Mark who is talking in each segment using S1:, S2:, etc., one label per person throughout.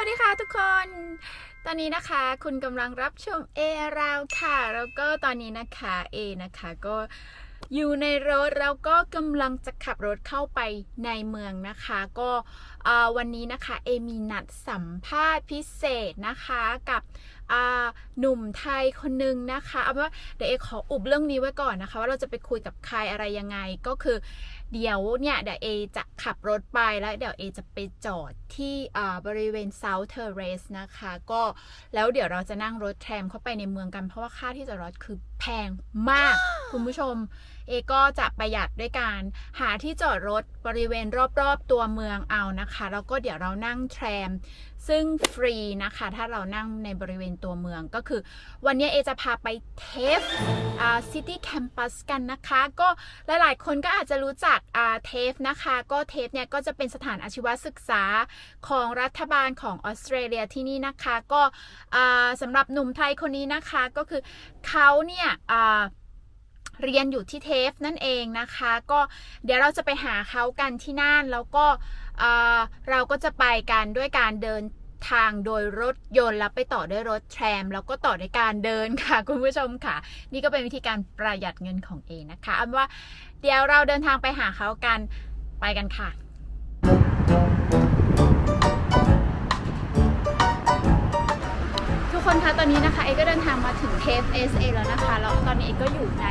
S1: วัสดีค่ะทุกคน ตอนนี้นะคะคุณกำลังรับชมเอราวค่ะ แล้วก็ตอนนี้นะคะเอนะคะก็อยู่ในรถแล้วก็กำลังจะขับรถเข้าไปในเมืองนะคะ ก็วันนี้นะคะเอมีนัดสัมภาษณ์พิเศษนะคะกับ หนุ่มไทยคนหนึ่งนะคะเอาเป็นว่าเดี๋ยวเอขออุบเรื่องนี้ไว้ก่อนนะคะ ว่าเราจะไปคุยกับใครอะไรยังไงก็คือ เดี๋ยวเนี่ยเดี๋ยวเอจะขับรถไปแล้วเดี๋ยวเอจะไปจอดที่บริเวณ South Terrace นะคะ ก็แล้วเดี๋ยวเราจะนั่งรถแทรมเข้าไปในเมืองกันเพราะว่าค่าที่จอดรถคือแพงมากคุณผู้ชม เอก็จะประหยัดด้วยการหาที่จอดรถบริเวณรอบๆตัวเมืองเอานะคะ แล้วก็เดี๋ยวเรานั่งแทรม ซึ่งฟรีนะคะ ถ้าเรานั่งในบริเวณตัวเมืองก็คือ วันนี้เอจะพาไปเทฟซิตี้แคมปัสกันนะคะ ก็หลายๆ คนก็อาจจะรู้จักเทฟนะคะ ก็เทฟเนี่ยก็จะเป็นสถานอาชีวศึกษาของรัฐบาลของออสเตรเลียที่นี่นะคะ ก็สำหรับหนุ่มไทยคนนี้นะคะก็คือเขาเนี่ย เรียนอยู่ที่เทฟนั่นเองนะคะ ก็เดี๋ยวเราจะไปหาเขากันที่นั่นแล้วก็เออเราก็จะไปกันด้วยการเดินทางโดยรถยนต์แล้วไปต่อด้วยรถแทรม แล้วก็ต่อด้วยการเดินค่ะ คุณผู้ชมค่ะ นี่ก็เป็นวิธีการประหยัดเงินของเอนะคะเอาเป็นว่าเดี๋ยวเราเดินทางไปหาเขากันไปกันค่ะ คนคะตอนนี้นะคะเอก็เดินทางมาถึงเทฟ SA แล้วนะคะแล้วตอนนี้เอก็อยู่ใน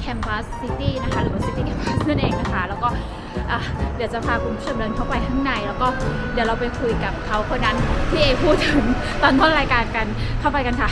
S1: แคมปัสซิตี้นะคะหรือว่าซิตี้แคมปัสนั่นเองนะคะ แล้วก็เดี๋ยวจะพาคุณผู้ชมเดินเข้าไปข้างใน แล้วก็เดี๋ยวเราไปคุยกับเขาคนนั้นที่เอพูดถึงตอนต้นรายการกันเข้าไปกันค่ะ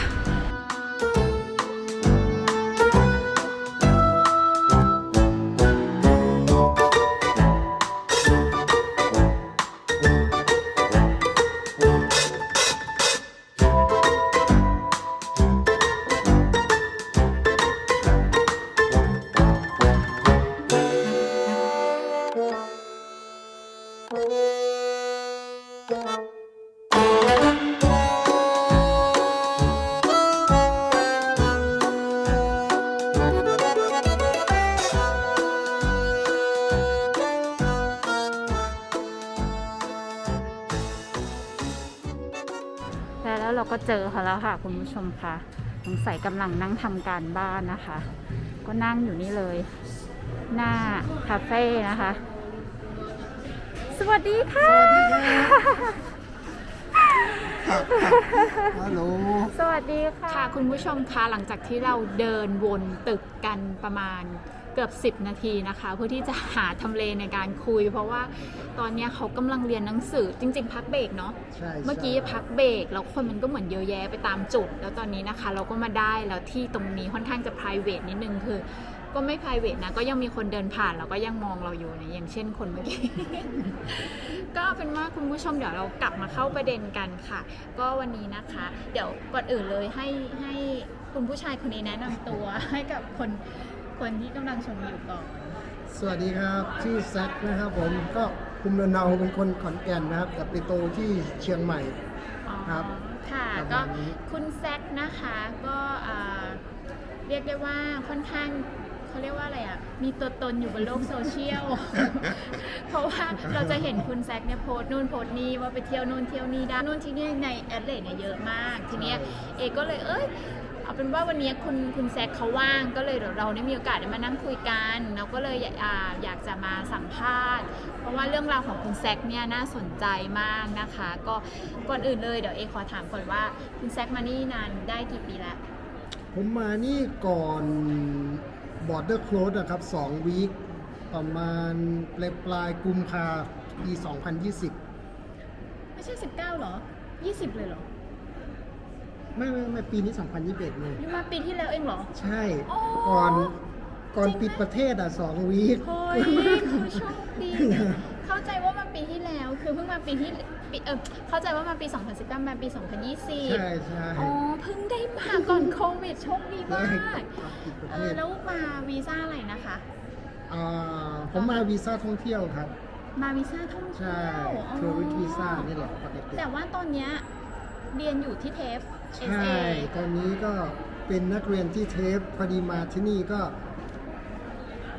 S1: อเขาแล้วค่ะ คุณผู้ชมค่ะสงสัยกำลังนั่งทำการบ้านนะคะ ก็นั่งอยู่นี่เลย หน้าคาเฟ่นะคะ สวัสดีค่ะ
S2: ฮัลโหล
S1: สวัสดีค่ะ ค่ะคุณผู้ชมคะหลังจากที่เราเดินวนตึกกันประมาณ เกือบ 10 นาทีนะคะ เพื่อที่จะหาทำเลในการคุย เพราะว่าตอนเนี้ยเขากำลังเรียนหนังสือจริง ๆ พักเบรกเนาะ
S2: ใช่
S1: เมื่อกี้พักเบรกแล้วคนมันก็เหมือนเยอะแยะไปตามจุด แล้วตอนนี้นะคะ เราก็มาได้แล้วที่ตรงนี้ค่อนข้างจะ p r i v a t นิดนึงคือ ก็ไม่ p r i v a t นะก็ยังมีคนเดินผ่านแล้วก็ยังมองเราอยู่นะอย่างเช่นคนเมื่อกี้ ก็เอาเป็นว่าคุณผู้ชมเดี๋ยวเรากลับมาเข้าประเด็นกันค่ะ ก็วันนี้นะคะ เดี๋ยวก่อนอื่นเลยให้ให้คุณผู้ชายคนนี้แนะนำตัว ให้กับคน คนที่กำลังชมอยู่ก่อน
S2: สวัสดีครับชื่อแซคนะครับผมก็คุมเดินเนาเป็นคนขอนแก่นนะครับ แต่ไปโตที่เชียงใหม่
S1: อ๋อ
S2: ครับ
S1: ค่ะ
S2: ประ
S1: ก็
S2: มาณนี้
S1: คุณแซคนะคะก็อ่าเรียกได้ว่าค่อนข้างเขาเรียกว่าอะไรอะ มีตัวตนอยู่บนโลกโซเชียล เพราะว่าเราจะเห็นคุณแซคเนี่ยโพสต์นู่นโพสต์นี่ว่าไปเที่ยวนู่นเที่ยวนี่ได้นู่นที่นี่ในแอดเลดเนี่ยเยอะมาก ทีเนี้ยเอก็เลยเอ้ย เอาเป็นว่าวันนี้คุณคุณแซคเขาว่างก็เลยเดี๋ยวเราได้มีโอกาสได้มานั่งคุยกัน เราก็เลยอยากอ่าอยากจะมาสัมภาษณ์ เพราะว่าเรื่องราวของคุณแซคเนี่ยน่าสนใจมากนะคะ ก็ก่อนอื่นเลยเดี๋ยวเอขอถามก่อนว่าคุณแซคมานี่นานได้กี่ปีแล้ว
S2: ผมมานี่ก่อนบอร์เดอร์โคลดนะครับ2วีคประมาณปลายปลายกุมภาปี 2020
S1: ไม่ใช่ 19หรอ 20 เลยเหรอ
S2: ไม่ไม่ไม่ปีนี้ 2021เลย
S1: นี่มาปีที่แล้วเองเหรอ
S2: ใช่
S1: โอ้
S2: ก่อนก่อนปิดประเทศอะ2วีค
S1: เฮ้ยคือโชคดี เข้าใจว่ามาปีที่แล้ว คือเพิ่งมาปีที่ปีเออเข้าใจว่ามาปี 2019มาปี 2020
S2: ใช่ใช่
S1: อ๋อ เพิ่งได้มาก่อนโควิดโชคดี
S2: ใช่
S1: มาก
S2: ก่อนปิดประ
S1: เอ
S2: เท
S1: อ
S2: ศ
S1: แล้วมาวีซ่าอะไรนะคะ
S2: อ่าผมมาวีซ่าท่องเที่ยวครับ
S1: มาวีซ่าท่องเที่
S2: ใช่
S1: ยว
S2: ทัวริสต์วีซ่านี่แหละปกติ
S1: แต่ว่าตอนเนี้ย เรียนอยู่ที่เทฟ
S2: ใช่
S1: SA
S2: ตอนนี้ก็เป็นนักเรียนที่เทปพอดีมาที่นี่ก็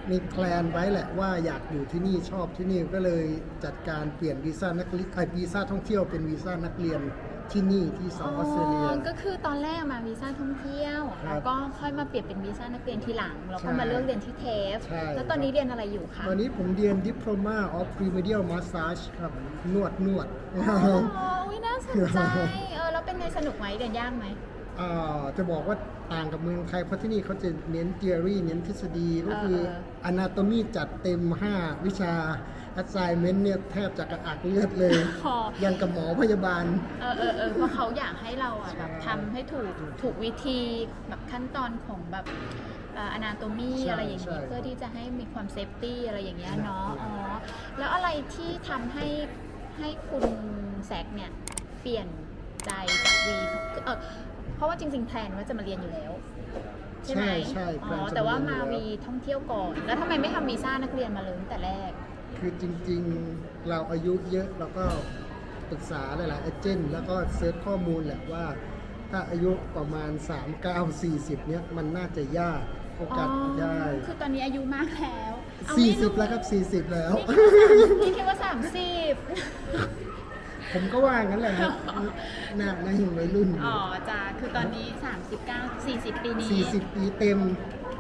S2: มีแพลนไว้แหละว่าอยากอยู่ที่นี่ชอบที่นี่ก็เลยจัดการเปลี่ยนวีซ่านักเรียนไอวีซ่าท่องเที่ยวเป็นวีซ่านักเรียนที่นี่ที่เซาท์ออสเตรเลีย
S1: ก็คือตอนแรกมาวีซ่าท่องเที่ยว
S2: ครับ
S1: แล้วก็ค่อยมาเปลี่ยนเป็นวีซ่านักเรียนทีหลัง แล้วก็
S2: ใช่
S1: มาเลือกเรียนที่เทฟ
S2: ใช่
S1: แล้วตอนนี้เรียนอะไรอยู่คะ
S2: ตอนนี้ผมเรียน Diploma of Remedial Massage ครับนวดนวด
S1: อ๋ออุ๊ยน่าสนใจ ไงสนุกไหมเรียนยากไหม
S2: อ่าจะบอกว่าต่างกับเมืองไทยเพราะที่นี่เขาจะเน้น theory เน้นทฤษฎีก็คือ
S1: เออ
S2: anatomy จัดเต็ม 5 วิชา assignment เนี่ยแทบจะกระอักเลือดเลย
S1: พอ
S2: ยังกับหมอพยาบาล
S1: เออเออเออเพราะเขาอยากให้เราอะ
S2: ใช่
S1: แบบทำให้ถูกถูกวิธีแบบขั้นตอนของแบบอนาโตมี
S2: ใช่
S1: อะไรอย่างนี้
S2: ใช่
S1: เพื่อที่จะให้มีความเซฟตี้อะไรอย่างเงี้ย
S2: ใช่
S1: เนาะอ๋อแล้วอะไรที่ทำให้ให้คุณแซกเนี่ยเปลี่ยน ใจจากวีเออเพราะว่าจริงๆแพลนว่าจะมาเรียนอยู่แล้ว ใช่ไหม
S2: ใช่ใช่
S1: อ๋
S2: แพลน
S1: อ
S2: จะ
S1: แต่ว่า
S2: เรี
S1: มาย
S2: นอยู่แล้ว
S1: วีท่องเที่ยวก่อน แล้วทำไมไม่ทำวีซ่านักเรียนมาเลยตั้งแต่แรก
S2: คือจริงๆ เราอายุเยอะเราก็ปรึกษาหลายๆเอเจนต์แล้วก็เซิร์ชข้อมูลแหละว่า ถ้าอายุประมาณ 3 9 40 เนี่ยมันน่าจะยากโอกาสได้
S1: คือตอนนี้อายุมากแล้วเอาไม่รู้
S2: 40แล้วครับ 40 แล้ว
S1: นี่คิดว่าสามสิบ
S2: ผมก็ว่างั้นแหละครับหน้าหน้ายังวัยรุ่นอ
S1: อ๋อยู่จ้าคือตอนนี้ 39 40 ปีนี้
S2: 40 ปีเต็ม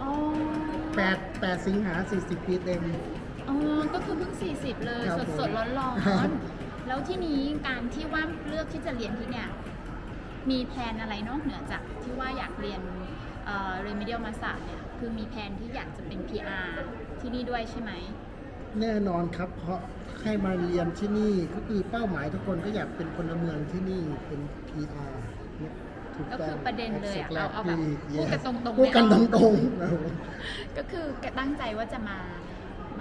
S1: อ๋อ
S2: 8 8สิงหา 40 ปีเต็ม
S1: อ๋อก็คือเพิ่ง 40 เลย
S2: ครับ
S1: สดสดร้อนร้อ
S2: ครั
S1: น
S2: บ
S1: ๆแล้วที่นี้การที่ว่าเลือกที่จะเรียนที่เนี่ยมีแผนอะไรนอกเหนือจากที่ว่าอยากเรียนเอ่อ remedial massage เนี่ยคือมีแผนที่อยากจะเป็น PR ที่นี่ด้วยใช่ไหม
S2: แน่นอนครับ เพราะให้มาเรียนที่นี่ก็คือเป้าหมายทุกคนก็อยากเป็นพลเมืองที่นี่เป็น PR เนี่ยถูก
S1: ก็
S2: ต้ง
S1: คือประเด็นเลยอะเอาเอาแบบ
S2: Exactly
S1: พูดกันตรงๆ
S2: พูดกัน
S1: ไม่
S2: ต
S1: เอา
S2: รงๆนะครับผม
S1: ก็คือแกตั้งใจว่าจะมา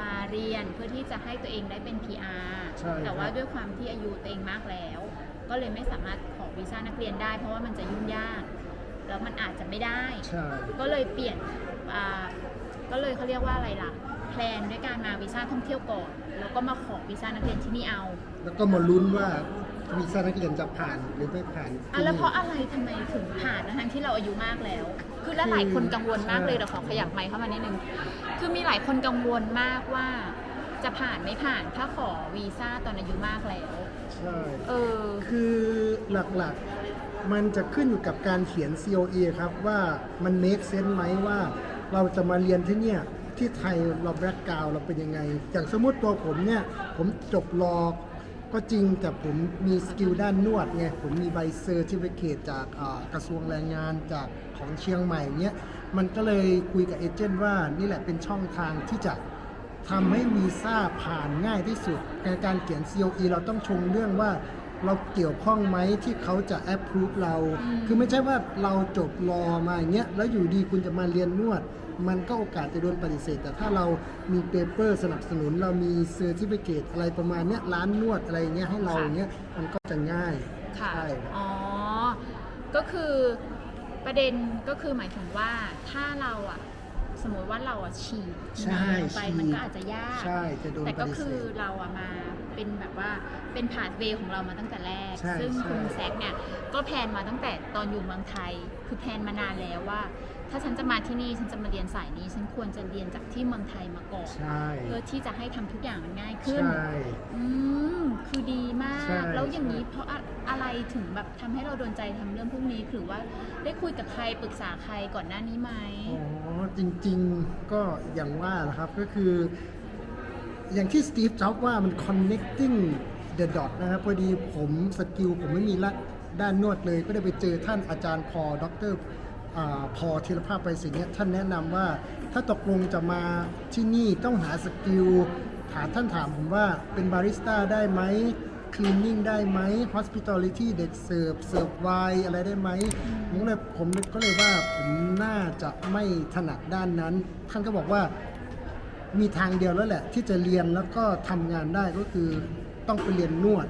S1: มาเรียนเพื่อที่จะให้ตัวเองได้เป็น PR
S2: ใช่
S1: แต่ว่า
S2: ครับ
S1: ด้วยความที่อายุตัวเองมากแล้ว ก็เลยไม่สามารถขอวีซ่านักเรียนได้ เพราะว่ามันจะยุ่งยาก แล้วมันอาจจะไม่ได้
S2: ใช่
S1: ก็เลยเปลี่ยนอ่าก็เลยเขาเรียกว่าอะไรล่ะ แพลนด้วยการมาวีซ่าท่องเที่ยวก่อน แล้วก็มาขอวีซ่านักเรียนที่นี่เอา
S2: แล้วก็มาลุ้นว่าวีซ่านักเรียนจะผ่านหรือไม่ผ่าน
S1: อะแล้วเพราะอะไรทำไมถึงผ่านนะทั้งที่เราอายุมากแล้ว คือและหลายคนกังวลมากเลยเดี๋ยวขอขยับไมค์เข้ามานิดนึง คือมีหลายคนกังวลมากว่า จะผ่านไม่ผ่านถ้าขอวีซ่าตอนอายุมากแล้ว
S2: ใช่
S1: เออ
S2: คือหลักๆมันจะขึ้นอยู่กับการเขียน COE ครับว่ามัน make sense ไหมว่าเราจะมาเรียนที่เนี่ย ที่ไทยเราแบ็กกราวเราเป็นยังไง อย่างสมมติตัวผมเนี่ย ผมจบรอก็จริงแต่ผมมีสกิลด้านนวดไงผมมีใบเซอร์ติฟิเคตจากกระทรวงแรงงานจากของเชียงใหม่เนี่ยมันก็เลยคุยกับเอเจนต์ว่านี่แหละเป็นช่องทางที่จะทำให้วีซ่าผ่านง่ายที่สุดในการเขียน COE เราต้องชงเรื่องว่าเราเกี่ยวข้องไหมที่เขาจะ approve เรา คือไม่ใช่ว่าเราจบรอมาอย่างเงี้ยแล้วอยู่ดีคุณจะมาเรียนนวด มันก็โอกาสจะโดนปฏิเสธ แต่ถ้าเรามีเปเปอร์สนับสนุน เรามีเซอร์ติฟิเคตอะไรประมาณเนี้ยร้านนวดอะไรอย่างเงี้ยให้เราอย่างเงี้ยมันก็จะง่าย
S1: ค่ะ
S2: ใช่
S1: อ๋อ ก็คือประเด็นก็คือหมายถึงว่าถ้าเราอะสมมติว่าเราอะฉีด
S2: ใช่
S1: ลงไป
S2: ฉีด
S1: มันก็อาจจะยาก
S2: ใช่จะโดน
S1: แต่
S2: ป
S1: ก็
S2: ฏิ
S1: คื
S2: เส
S1: อ
S2: ธ
S1: เราอะมาเป็นแบบว่าเป็นผ่านเวของเรามาตั้งแต่แรก
S2: ใช่
S1: ซึ่ง
S2: ใช่
S1: คุณแซกเนี่ยก็แพลนมาตั้งแต่ตอนอยู่เมืองไทย คือแพลนมานานแล้วว่า ถ้าฉันจะมาที่นี่ฉันจะมาเรียนสายนี้ ฉันควรจะเรียนจากที่เมืองไทยมาก่อน
S2: ใช่
S1: เพื่อที่จะให้ทำทุกอย่างมันง่ายขึ้น
S2: ใช่
S1: อืมคือดีมาก
S2: ใช่
S1: แล้วอย่างนี้
S2: ใช่
S1: เพราะอะอะไรถึงแบบทำให้เราโดนใจทำเรื่องพวกนี้หรือว่าได้คุยกับใครปรึกษาใครก่อนหน้านี้ไหม
S2: อ๋อจริงๆก็อย่างว่าแหละครับก็คือ อย่างที่สตีฟจ็อบว่ามัน connecting the dot นะครับพอดีผมสกิลผมไม่มีละด้านนวดเลย ก็ได้ไปเจอท่านอาจารย์พอดร อพอธีรภาพไปสิงห์เนี่ยท่านแนะนำว่าถ้าตกลงจะมาที่นี่ต้องหาสกิลถามท่านถามผมว่าเป็นบาริสต้าได้ไหมคลีนนิ่งได้ไหม hospitality เด็กเสิร์ฟเสิร์ฟไวน์อะไรได้ไหมผมเลยผมก็เลยว่าผมน่าจะไม่ถนัดด้านนั้น ท่านก็บอกว่ามีทางเดียวแล้วแหละ ที่จะเรียนแล้วก็ทำงานได้ก็คือต้องไปเรียนนวด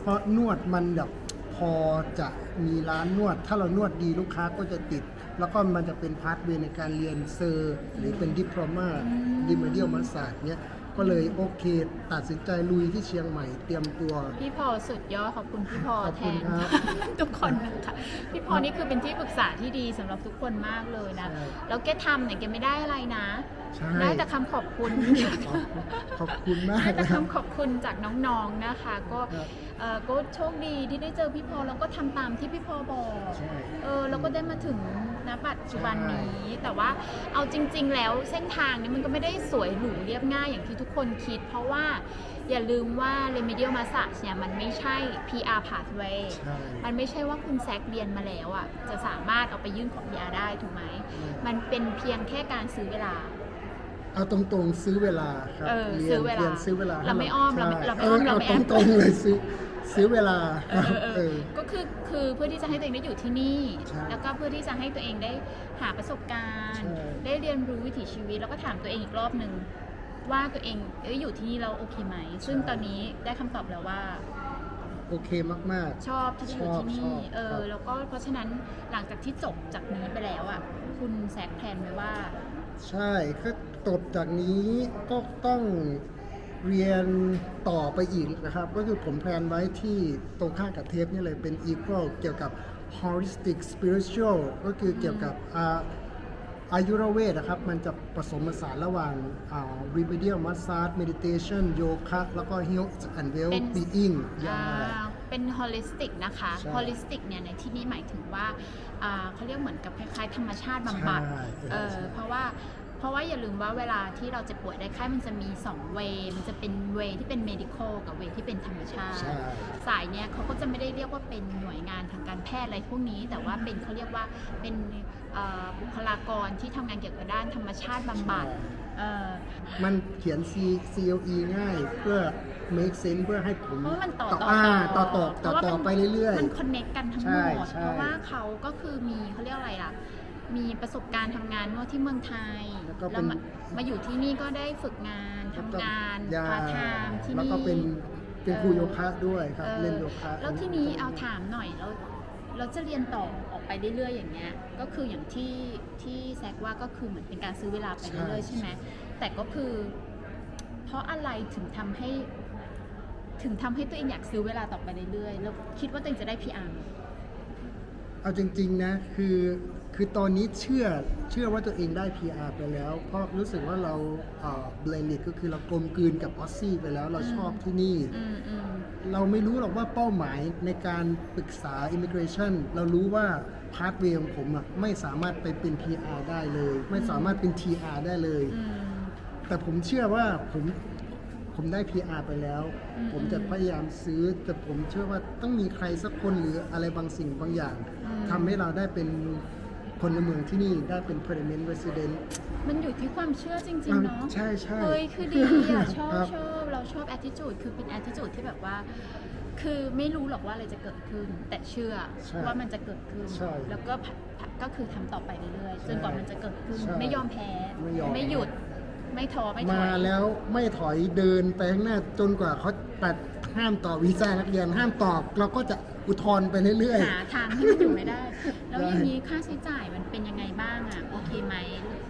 S2: เพราะนวดมันแบบพอจะมีร้านนวด ถ้าเรานวดดีลูกค้าก็จะติด แล้วก็มันจะเป็นพาร์ทเวย์ในการเรียนเซอร์ หรือเป็นดิพโลมาดิมาเดียลมาสาดเนี้ยก็เลยโอเค ตัดสินใจลุยที่เชียงใหม่เตรียมตัว
S1: พี่พอสุดยอดขอบคุณพี่พอ
S2: ขอบ
S1: แท
S2: คุณ
S1: น
S2: ครับ
S1: ทุกคนนะคะพี่พอนี่คือเป็นที่ปรึกษาที่ดีสำหรับทุกคนมากเลยนะ
S2: ใช่
S1: แล้วแกทำเนี่ยแกไม่ได้อะไรนะ
S2: ใช่
S1: ได้แต่คำขอบคุณ
S2: ขอบขอบคุณมา
S1: ได้
S2: ก
S1: แต่
S2: นะครับ
S1: คำขอบคุณจากน้องๆนะคะ ก็
S2: ครับ
S1: เอ่อก็โชคดีที่ได้เจอพี่พอแล้วก็ทำตามที่พี่พอบอก
S2: ใช่
S1: เออแล้วก็ได้มาถึง ณปัจจุบันนี้ แต่ว่าเอาจริง ๆ แล้วเส้นทางนี้มันก็ไม่ได้สวยหรูเรียบง่ายอย่างที่ทุกคนคิด เพราะว่าอย่าลืมว่า remedial massage เนี่ยมันไม่ใช่ PR pathway
S2: ใช่
S1: มันไม่ใช่ว่าคุณแซกเรียนมาแล้วอะจะสามารถเอาไปยื่นของ PR ได้ถูกไหม มันเป็นเพียงแค่การซื้อเวลา
S2: เอาตรงๆซื้อเวลาครับ
S1: เออ
S2: รียน
S1: ซื้อเวลา
S2: รียนซื้อเวลา
S1: เราไม่อ้อมเราไม่
S2: ใช่
S1: เราไม่
S2: เอ
S1: อ้อ
S2: อ
S1: มเรา
S2: เอา
S1: ไม่
S2: ต
S1: แอป
S2: รงๆเลยซื้อ ซื้อเวลา
S1: เออเออ
S2: เอ
S1: เอ
S2: อ
S1: อ ก็คือคือเพื่อที่จะให้ตัวเองได้อยู่ที่นี่
S2: ใช่
S1: แล้วก็เพื่อที่จะให้ตัวเองได้หาประสบการณ์
S2: ใช่
S1: ได้เรียนรู้วิถีชีวิต แล้วก็ถามตัวเองอีกรอบหนึ่งว่าตัวเองเอ้ยอยู่ที่นี่เราโอเคไหม ซึ่งตอนนี้ได้คำตอบแล้วว่า
S2: โอเคมาก
S1: ชอบที่จะอยู่ที่
S2: ช
S1: นี่
S2: อบ
S1: เออ
S2: ครับ
S1: แล้วก็เพราะฉะนั้นหลังจากที่จบจากนี้ไปแล้วอะ คุณแซกแพลนไว้ว่า
S2: ๆ ใช่ก็จบจากนี้ก็ต้อง เรียนต่อไปอีกนะครับ ก็คือผมแพลนไว้ที่ตรงข้ามกับเทปนี่เลยเป็น equal เกี่ยวกับ holistic spiritual ก็คือเกี่ยวกับอ่าอายุรเวทนะครับ มันจะผสมผสานระหว่างอ่า remedial massage meditation yoga แล้วก็ health and well
S1: เป็น
S2: being
S1: อ่า
S2: อย่างไร
S1: เป็นฮอลิสติกนะคะ
S2: ใช่
S1: ฮอลิสติกเนี่ยในที่นี้หมายถึงว่าอ่าเขาเรียกเหมือนกับคล้ายๆ ธรรมชาติบำบัด
S2: ใช่
S1: เออ
S2: ใช่
S1: เพราะว่า เพราะว่าอย่าลืมว่าเวลาที่เราจะป่วยได้ไข้มันจะมี 2 เวย์มันจะเป็นเวย์ที่เป็น medical กับเวย์ที่เป็นธรรมชาติ
S2: ใช่
S1: สายเนี่ยเขาก็จะไม่ได้เรียกว่าเป็นหน่วยงานทางการแพทย์อะไรพวกนี้ แต่ว่าเป็นเขาเรียกว่าเป็นเอ่อบุคลากรที่ทำงานเกี่ยวกับด้านธรรมชาติบำบัดเออ
S2: มันเขียน C CLE ง่ายเพื่อ make sense เพื่อให้ผม
S1: เพราะว่ามันต่อ
S2: ต่อ
S1: ต่อ
S2: อ่า
S1: ต่
S2: ต่
S1: อ
S2: อต่อต่อ
S1: เพราะว่า
S2: ต่อ
S1: มัน
S2: ไปเรื่อย
S1: มันคอนเน็กกันทั้งห
S2: ใช่
S1: มด
S2: ใช่
S1: เพราะว่าเขาก็คือมีเขาเรียกอะไรล่ะ มีประสบการณ์ทำงานนวดที่เมืองไทย
S2: แล้วก็เป็น
S1: มามาอยู่ที่นี่ก็ได้ฝึกงาน
S2: ๆ
S1: ทำงาน
S2: ยา
S1: พาร์ทไทม์ที่
S2: แล้ว
S1: นี่
S2: ก็เป็นเป็นครูโยคะด้วยครับ
S1: ออ
S2: เล่นโยคะ
S1: แล้วที่นี้เอาถามหน่อยเราเราจะเรียนต่อออกไปเรื่อยๆอย่างเงี้ย ก็คืออย่างที่ที่แซกว่าก็คือเหมือนเป็นการซื้อเวลาไปเรื่อยๆใช่ไหมแต่ก็คือ เพราะอะไรถึงทำให้ ถึงทำให้ตัวเองอยากซื้อเวลาต่อไปเรื่อยๆแล้วคิดว่าตัวเองจะได้ PR
S2: เอาจริง ๆ นะ คือคือตอนนี้เชื่อเชื่อว่าตัวเองได้ PR ไปแล้ว เพราะรู้สึกว่าเราเอ่อ blended ก็คือเรากลมกลืนกับออสซี่ไปแล้วเราชอบที่นี่
S1: อืมอืม
S2: เราไม่รู้หรอกว่าเป้าหมายในการปรึกษา immigration เรารู้ว่าพาร์ทเวของผมอะไม่สามารถไปเป็น PR ได้เลย ไม่สามารถเป็น TR ได้เลย
S1: อืม
S2: แต่ผมเชื่อว่าผม ผมได้ PR ไปแล้ว
S1: อืม
S2: ผมจะพยายามซื้อ แต่ผมเชื่อว่าต้องมีใครสักคนหรืออะไรบางสิ่งบางอย่าง
S1: อืม
S2: ทำให้เราได้เป็นคนเมืองที่นี่ได้เป็น permanent resident
S1: มันอยู่ที่ความเชื่อจริงๆเนาะ
S2: ใช่ใช่
S1: เฮ้ยคือดีอะชอบ
S2: ครับ
S1: ชอบเราชอบ attitude คือเป็น attitude ที่แบบว่า คือไม่รู้หรอกว่าอะไรจะเกิดขึ้น แต่เชื่อ
S2: ใช่
S1: ว่ามันจะเกิดขึ้น
S2: ใช่
S1: แล้วก็ผัดผัดก็คือทำต่อไปเรื่อยๆ
S2: ใช่
S1: จนกว่ามันจะเกิดขึ้น
S2: ใช่
S1: ไม่ยอมแพ้
S2: ไม่ยอม
S1: หยุด ไม่ท้อไม่ถ
S2: มา
S1: อย
S2: แล้วไม่ถอยเดินไปข้างหน้าจนกว่าเขาตัดห้ามต่อวีซ่านักเรียนห้ามตอบเราก็จะอุทธรณ์ไปเรื่อย
S1: หาทางให้มันอยู่ไม่ได้ แล้ว
S2: ได้
S1: อย่างนี้ค่าใช้จ่ายมันเป็นยังไงบ้างอะโอเคไหม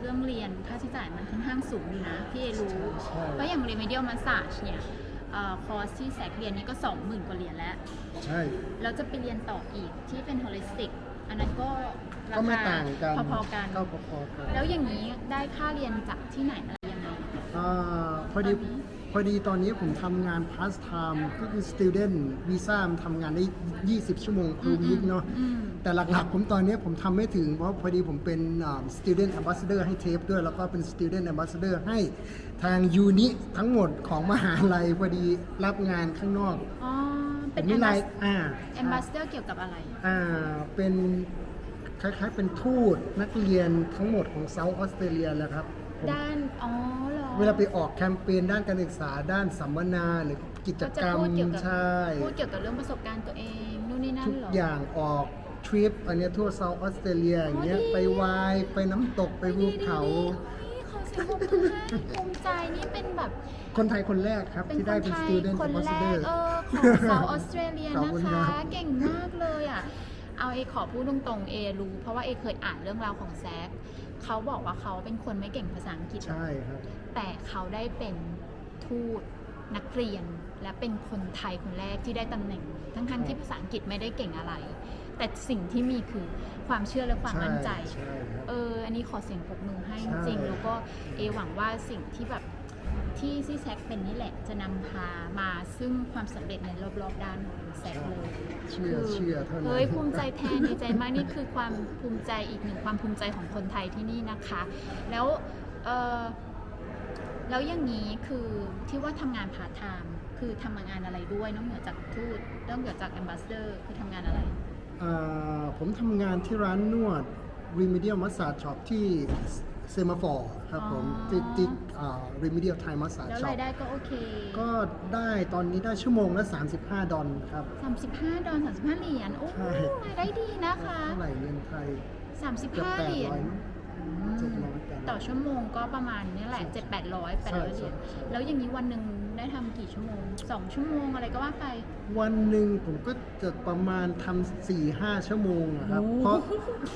S1: เรื่องเรียนค่าใช้จ่ายมันค่อนข้างสูงอยู่นะพี่เอรู้
S2: ใช่
S1: เพราะอย่าง remedial massage เนี่ยเอ่อคอร์สที่แสกเรียนนี่ก็ 20,000 กว่าเหรียญแล้ว
S2: ๆ ใช่
S1: แล้วจะไปเรียนต่ออีกที่เป็น holistic อันนั้นก็รา
S2: ก็ไม่
S1: คา
S2: ต่างกัน
S1: พอๆกัน
S2: ก็พอๆกัน
S1: แล้วอย่างนี้ได้ค่าเรียนจากที่ไหน อะไรยังไง
S2: อาพอดี
S1: ตอนนี้
S2: พอดีตอนนี้ผมทำงาน past time ก็คือ student visa มันทำงานได้ 20 ชั่วโมง per week เนาะ
S1: อืม
S2: แต่หลักๆ ผมตอนนี้ผมทำไม่ถึง เพราะพอดีผมเป็นอ่า student ambassador ให้เทปด้วย แล้วก็เป็น student ambassador ให้ทางยูนิทั้งหมดของมหาลัยพอดีรับงานข้างนอก
S1: อ๋อ
S2: ผ
S1: เป็น
S2: มมีไลน์
S1: ambas-
S2: อ่า
S1: ambassador เกี่ยวกับอะไร
S2: อ่าเป็นคล้ายๆเป็นทูตนักเรียนทั้งหมดของเซาท์ออสเตรเลียแหละครับผม
S1: ด้าน อ๋อเหรอ
S2: เวลาไปออกแคมเปญด้านการศึกษาด้านสัมมนาหรือกิจ
S1: ก็จะ
S2: กรรม
S1: พูดเกี่ยวกับ
S2: ใช่
S1: พูดเกี่ยวกับเรื่องประสบการณ์ตัวเองนู่นนี่นั่น
S2: ทุก
S1: เหรอ
S2: อย่างออกทริปอันเนี้ยทั่วเซาท์ออสเตรเลียอย่างเงี้ย
S1: ดี
S2: ไปวายไปน้ำตกไปภูเขา
S1: นี่ขอเสียงปรบมือให้ภูมิใจนี่เป็นแบบ
S2: คนไทยคนแรกครับ
S1: เป็น
S2: ที่
S1: ค
S2: ได้
S1: น
S2: เป็น
S1: ไทย
S2: student
S1: คนแร
S2: ambassador
S1: กเออของเซาท์ออสเตรเลีย
S2: ขอบ
S1: นะ
S2: คุณ
S1: คะ
S2: ครับ
S1: เก่งมากเลยอะ เอาเอขอพูดตรงๆเอรู้ เพราะว่าเอเคยอ่านเรื่องราวของแซค เขาบอกว่าเขาเป็นคนไม่เก่งภาษาอังกฤษ
S2: ใช่ครับ
S1: แต่เขาได้เป็นทูตนักเรียน และเป็นคนไทยคนแรกที่ได้ตำแหน่ง ทั้งๆที่ภาษาอังกฤษไม่ได้เก่งอะไร แต่สิ่งที่มีคือความเชื่อและความมั่นใจ
S2: ใช่ครับ
S1: เออ อันนี้ขอเสียงปรบมือให้
S2: ใช่
S1: จริงๆแล้วก็เอหวังว่าสิ่งที่แบบ ที่ซี่แซกเป็นนี่แหละจะนำพามาซึ่งความสำเร็จในรอบๆด้านของแซกเลย
S2: เชื่อเชื่อเท่านั้น
S1: เฮ้ยภูมิใจแทนดีใจมากนี่คือความภูมิใจอีกหนึ่งความภูมิใจของคนไทยที่นี่นะคะ แล้วเออแล้วอย่างนี้คือที่ว่าทำงานพาร์ทไทม์คือทำงานอะไรด้วยนอกเหนือจากทูตนอกเหนือจากแอมบาสเดอร์คือทำงานอะไร
S2: อ่าผมทำงานที่ร้านนวด Remedial Massage Shop ที่ เซมาฟอร์ครับผม
S1: อ๋อ
S2: ที่ที่อ่า Remedial Thai Massage
S1: แล้ว
S2: Shop
S1: รายได้ก็โอเค
S2: ก็ได้ตอนนี้ได้ชั่วโมงละ 35 ดอลครับ
S1: 35 ดอลลาร์35 เหรียญ โอ้
S2: ใช่
S1: รายได้ดีนะคะ
S2: เท่าไหร่เงินไทยเกือบ
S1: 35 เหรียญ
S2: 800มั้ง
S1: อืม
S2: เจ็ดร้อยแปดร้อย
S1: ต่อชั่วโมงก็ประมาณนี้แหละ7 8 0 0 800
S2: ใช่
S1: เหรียญ
S2: ใช่
S1: แล้วอย่างนี้วันหนึ่งได้ทำกี่ชั่วโมง2ชั่วโมงอะไรก็ว่าไป
S2: วันหนึ่งผมก็จะประมาณทำสี่ห้าชั่วโมงอะครับ
S1: โอ้
S2: เพราะ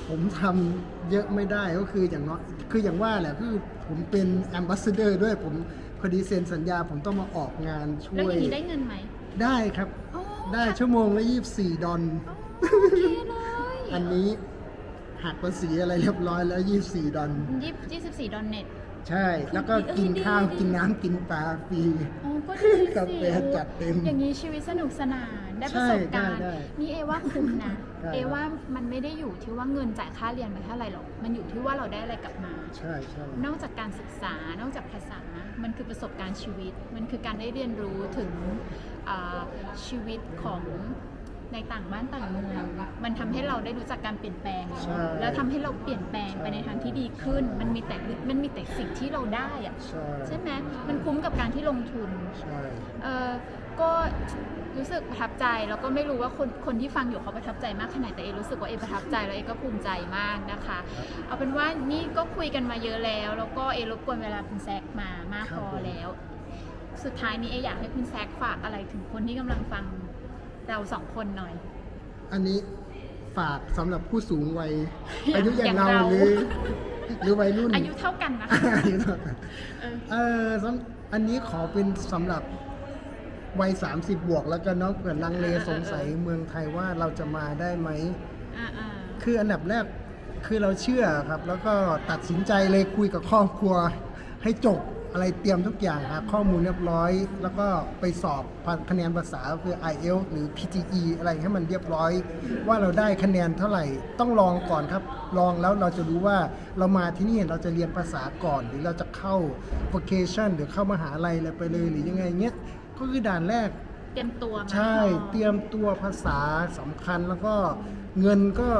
S2: ผมทำเยอะไม่ได้ก็คืออย่างน้อยคืออย่างว่าแหละคือผมเป็นแอมบ s สเดอร์ด้วยผมพอดีเซ็นสัญญาผมต้องมาออกงานช่
S1: แล้ว
S2: ว
S1: อยย่างนี้ได้เงินไหม
S2: ได้ครับ
S1: โอ้
S2: ได้ชั่วโมงละ24ดอล
S1: โอเคเลย
S2: อันนี้ หักภาษีอะไรเรียบร้อยแล้ว 24 ดอล
S1: ยี่ยี่สิบสี่ดอลเน็ต
S2: ใช่ แล้วก็กิน
S1: ดี
S2: ข้าว
S1: ดี
S2: กินน้ำกินปลาฟรี
S1: โอ้ก็ดีสิ
S2: กาแฟจัดเต็ม
S1: อย่างนี้ชีวิตสนุกสนานได้ประ
S2: ใช่
S1: สบการณ์
S2: ได้ได้
S1: นี่เอว่าคุ้มนะ
S2: ได้
S1: เอว่ามันไม่ได้อยู่ที่ว่าเงินจ่ายค่าเรียนไปเท่าไหร่หรอก มันอยู่ที่ว่าเราได้อะไรกลับมา
S2: ใช่ใช่
S1: นอกจากการศึกษา นอกจากภาษา มันคือประสบการณ์ชีวิต มันคือการได้เรียนรู้ถึงอ่าชีวิตของ ในต่างบ้านต่างเมืองมันทำให้เราได้รู้จักการเปลี่ยนแปลง
S2: ใช่
S1: แล้วทำให้เราเปลี่ยนแปลงไปในทางที่ดีขึ้น มันมีแต่มันมีแต่สิ่งที่เราได้อะ
S2: ใช่
S1: ใช่ไหมมันคุ้มกับการที่ลงทุน
S2: ใช่
S1: เออก็รู้สึกประทับใจแล้วก็ไม่รู้ว่าคนคนที่ฟังอยู่เขาประทับใจมากขนาดไหนแต่เอรู้สึกว่าเอประทับใจแล้วเอก็ภูมิใจมากนะคะ เอาเป็นว่านี่ก็คุยกันมาเยอะแล้ว แล้วก็เอรบกวนเวลาคุณแซกมามากพอแล้ว สุดท้ายนี้เออยากให้คุณแซกฝากอะไรถึงคนที่กำลังฟัง เราสองคนหน่อย
S2: อันนี้ฝากสำหรับผู้สูงวัยอายุอย่าง
S1: อย่าง
S2: เรา
S1: เรา
S2: หรือหรือวัยรุ่น
S1: อายุเท่ากันนะ
S2: อายุเท่ากัน
S1: เออ
S2: เออสำอันนี้ขอเป็นสำหรับวัย30บวกแล้วกันเนาะเผื่อลังเลสงสัยเมืองไทยว่าเราจะมาได้ไหม
S1: อ่าอ่า
S2: คืออันดับแรกคือเราเชื่อครับ แล้วก็ตัดสินใจเลยคุยกับครอบครัวให้จบ อะไรเตรียมทุกอย่างหาข้อมูลเรียบร้อย แล้วก็ไปสอบคะแนนภาษาคือ IELTS หรือ PTE อะไรให้มันเรียบร้อย ว่าเราได้คะแนนเท่าไหร่ ต้องลองก่อนครับ ลองแล้วเราจะรู้ว่าเรามาที่นี่เราจะเรียนภาษาก่อน หรือเราจะเข้า vocation หรือเข้ามหาลัยอะไรไปเลยหรือยังไงเงี้ยก็คือด่านแรก
S1: เตรียมตัวมา
S2: ใช่
S1: พอ
S2: เตรียมตัวภาษาสำคัญแล้วก็เงินก็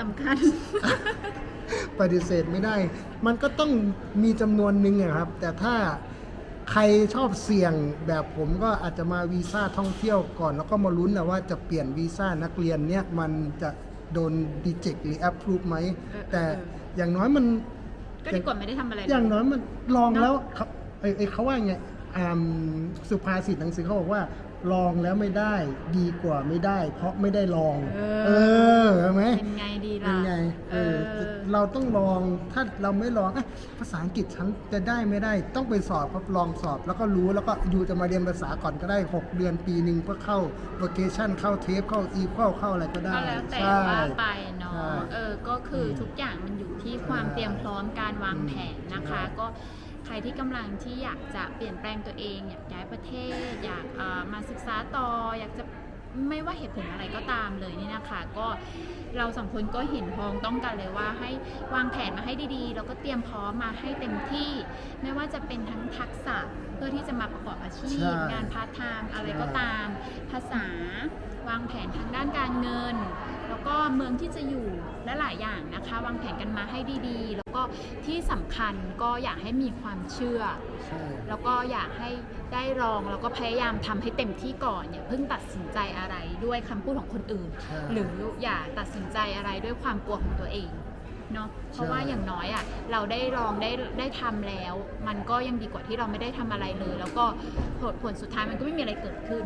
S1: สำคัญ
S2: ปฏิเสธไม่ได้ มันก็ต้องมีจำนวนหนึ่งอะครับ แต่ถ้าใครชอบเสี่ยงแบบผมก็อาจจะมาวีซ่าท่องเที่ยวก่อน แล้วก็มาลุ้นนะว่าจะเปลี่ยนวีซ่านักเรียนเนี่ยมันจะโดนดีเจ t หรือแอปพ o ู e ไหม
S1: เออ
S2: แต่
S1: เออ
S2: อย่างน้อยมัน
S1: ก็ดีกว่าไม่ได้ทำอะไรเล
S2: อย่างน้อยมันลอง
S1: เนอะ
S2: แล้วเขาเอ้ยเอ้ยเขาว่าไงอ่าสุภาษิตหนังสือเขาบอกว่า ลองแล้วไม่ได้ ดีกว่าไม่ได้ เพราะไม่ได้ลอง เออเห็นไหม
S1: เป็นไงดี
S2: เป็
S1: ล่ะ
S2: นไงเออเราต้องลอง ถ้าเราไม่ลองเอ๊ะภาษาอังกฤษฉันจะได้ไม่ได้ ต้องไปสอบครับลองสอบ แล้วก็รู้ แล้วก็อยู่จะมาเรียนภาษาก่อนก็ได้ 6 เดือนปีหนึ่งเพื่อเข้า vocation เข้าเทปเข้า e เข้าเข้าอะไรก็ได้
S1: ก็แล้วแต่
S2: ใช่
S1: ว่าไปเนาะ
S2: ใช่
S1: เออ ก็คือทุกอย่างมันอยู่ที่ความ
S2: ใช่
S1: เตรียมพร้อมการวางแผนนะคะ
S2: ใช่
S1: ก็ ใครที่กำลังที่อยากจะเปลี่ยนแปลงตัวเองอยากย้ายประเทศ อยากเอ่อมาศึกษาต่อ อยากจะไม่ว่าเหตุผลอะไรก็ตามเลยนี่นะคะ ก็เราสองคนก็เห็นพ้องต้องกันเลยว่าให้วางแผนมาให้ดีๆ แล้วก็เตรียมพร้อมมาให้เต็มที่ ไม่ว่าจะเป็นทั้งทักษะเพื่อที่จะมาประกอบอาชี
S2: ใช่
S1: พงานพาร์ทไทม์อะไรก็ตาม ภาษาวางแผนทางด้านการเงินแล้วก็ เมืองที่จะอยู่และหลายอย่างนะคะ วางแผนกันมาให้ดีๆ แล้วก็ที่สำคัญก็อยากให้มีความเชื่อ
S2: ใช่
S1: แล้วก็อยากให้ได้ลองแล้วก็พยายามทำให้เต็มที่ก่อนอย่าเพิ่งตัดสินใจอะไรด้วยคำพูดของคนอื่น
S2: ใช่
S1: หรืออย่าตัดสินใจอะไรด้วยความกลัวของตัวเองเนาะเพราะว่าอย่างน้อยอะเราได้ลองได้ได้ทำแล้ว มันก็ยังดีกว่าที่เราไม่ได้ทำอะไรเลย แล้วก็ผลผลสุดท้ายมันก็ไม่มีอะไรเกิดขึ้น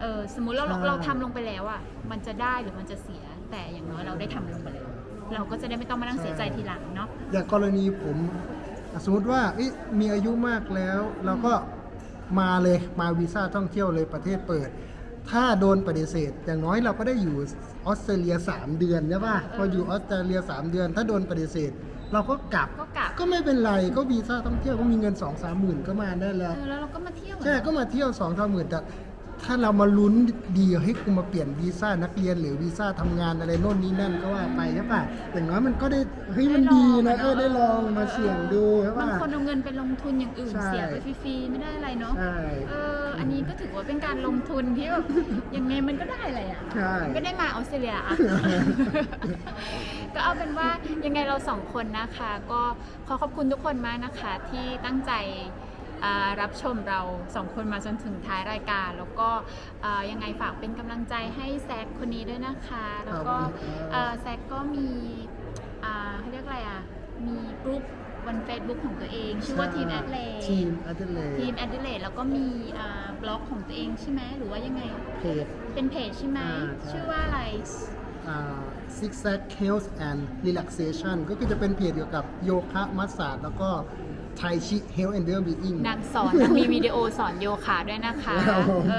S1: เออสมมุติเราเราเราทำลงไปแล้วอะมันจะได้หรือมันจะเสีย แต่อย่างน้อยเราได้ทำลงไปแล้วเราก็จะได้ไม่ต้องมานั่งเสียใจทีหลังเนาะ
S2: อย่างกรณีผมอะสมมติว่าเอ๊ะมีอายุมากแล้ว เราก็มาเลยมาวีซ่าท่องเที่ยวเลยประเทศเปิด ถ้าโดนปฏิเสธ อย่างน้อยเราก็ได้อยู่ออสเตรเลีย 3 เดือนใช่ป่ะพออยู่ออสเตรเลีย 3 เดือน ถ้าโดนปฏิเสธ เราก็กลับ
S1: ก็กลับ
S2: ก็ไม่เป็นไรก็วีซ่าท่องเที่ยวก็มีเงิน2องสามหมื่นก็มาได้แล้ว
S1: เออแล้วเราก็มาเที่ยวอะ
S2: ใช่ก็มาเที่ยวสองสามหมื่นแต่ ถ้าเรามาลุ้นดีให้กูมาเปลี่ยนวีซ่านักเรียนหรือวีซ่าทำงานอะไรโน่นนี่นั่นก็ว่าไปใช่ป่ะอย่างน้อยมันก็ได้เฮ้ยมันดีนะเออได้ลองมาเสี่ยงดูใช่
S1: บาง
S2: ป่ะ
S1: คนเอาเงินไปลงทุนอย่างอื่น
S2: ใช่
S1: เสียไปฟรีๆไม่ได้อะไรเนาะ
S2: ใช่
S1: เอออันนี้ก็ถือว่าเป็นการลงทุนที่แบบยังไงมันก็ได้อะไรอะ
S2: ใช่
S1: มันก็ได้มาออสเตรเลียอะก็เอาเป็นว่ายังไงเราสองคนนะคะ ก็ขอขอบคุณทุกคนมากนะคะ ที่ตั้งใจอ่า รับชมเราสองคนมาจนถึงท้ายรายการ แล้วก็อ่ายังไงฝากเป็นกำลังใจให้แซคคนนี้ด้วยนะคะ แล้วก็
S2: ขอบคุณครับ
S1: อ่าแซคก็มีอ่าเขาเรียกอะไรอะ มีกลุ่มบน Facebook ของตัวเอง ชื่อว่าทีมแอดเล
S2: ทีมแอดเล
S1: ทีมแอดเลแล้วก็มีอ่าบล็อกของตัวเองใช่ไหมหรือว่ายังไง
S2: เพจ
S1: เป็นเพจใช่ไหม
S2: อ่าใช่
S1: ชื่อว่าอะไร
S2: Six Zag Health and Relaxation ก็คือจะเป็นเพจเกี่ยวกับโยคะมัสสาดแล้วก็ ไทชิ Health and Wellbeing
S1: นางสอนนางมีวิดีโอสอนโยคะด้วยนะคะ
S2: ครับผม
S1: เอ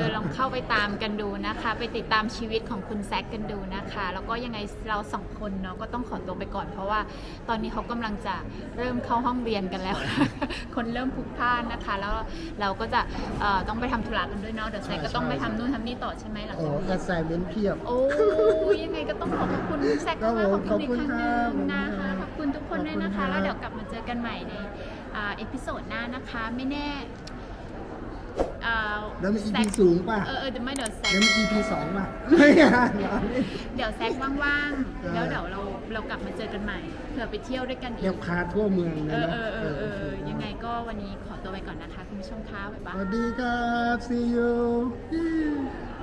S1: อลองเข้าไปตามกันดูนะคะ ไปติดตามชีวิตของคุณแซกกันดูนะคะ แล้วก็ยังไงเราสองคนเนาะก็ต้องขอตัวไปก่อน เพราะว่าตอนนี้เขากำลังจะเริ่มเข้าห้องเรียนกันแล้วนะคนเริ่มพลุกพล่านนะคะ แล้วเราก็จะเอ่อต้องไปทำธุระกันด้วยเนาะเดี๋ยวแซกก็ต้องไปทำนู่นทำนี่ต่อใช่ไหมหลัง
S2: โอ้
S1: จากนี้
S2: แอสไซเมนต์เพียบ
S1: โอ้ยยังไงก็ต้องขอขอบคุณแซก
S2: ครับ
S1: มาก
S2: ผ
S1: ข
S2: ม
S1: อบคุณอีกครั้งหนึ่ง
S2: ขอบคุณครับ
S1: นะคะขอบ คุณทุกคนด้วยนะคะ
S2: ขอบคุณครับ
S1: แล้วเดี๋ยวกลับมาเจอกันใหม่ในอ่าเอพิโซดหน้านะคะ ไม่แน่อ่า
S2: แล้วมี
S1: แซ
S2: EP
S1: ก
S2: สูงป่ะ
S1: เออเออเดี๋ยวไม่เดี๋ยวแซก
S2: แล้วมี EP สองป่ะไม่อะ
S1: เดี๋ยวแซกว่าง
S2: ได้
S1: ๆแล้วเดี๋ยวเราเรากลับมาเจอกันใหม่ เผื่อไปเที่ยวด้วยกันอี
S2: เรีย
S1: ก
S2: บคาทั่วเมืองเล
S1: เอยอ
S2: นะ
S1: เออเออเออ
S2: โอเค
S1: ยังไงก็วันนี้ขอตัวไปก่อนนะคะ คุณผู้ชมคะบ๊าย
S2: ส
S1: บาย
S2: วัสดีครับ see you